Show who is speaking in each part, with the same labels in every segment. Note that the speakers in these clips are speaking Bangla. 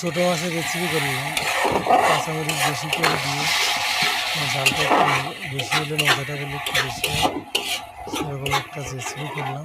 Speaker 1: ছোটো মাছের রেসিপি করলাম, কাঁচামরিচ বেশি করে দিয়ে ঝালটা একটু বেশি হলে মজাটা বলে একটু বেশি সেরকম একটা রেসিপি করলাম।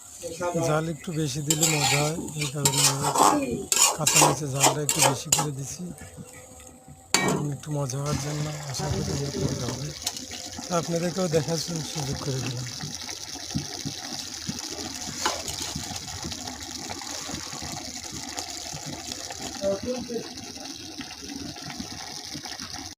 Speaker 1: জাল একটু বেশি দিলে মজা হয়, এই কারণে কাঁচা মাছের জালটা একটু বেশি করে দিছি। একটু মজা হওয়ার জন্য আশা করি হবে। আপনাদেরকেও দেখার সুযোগ করে দিলাম।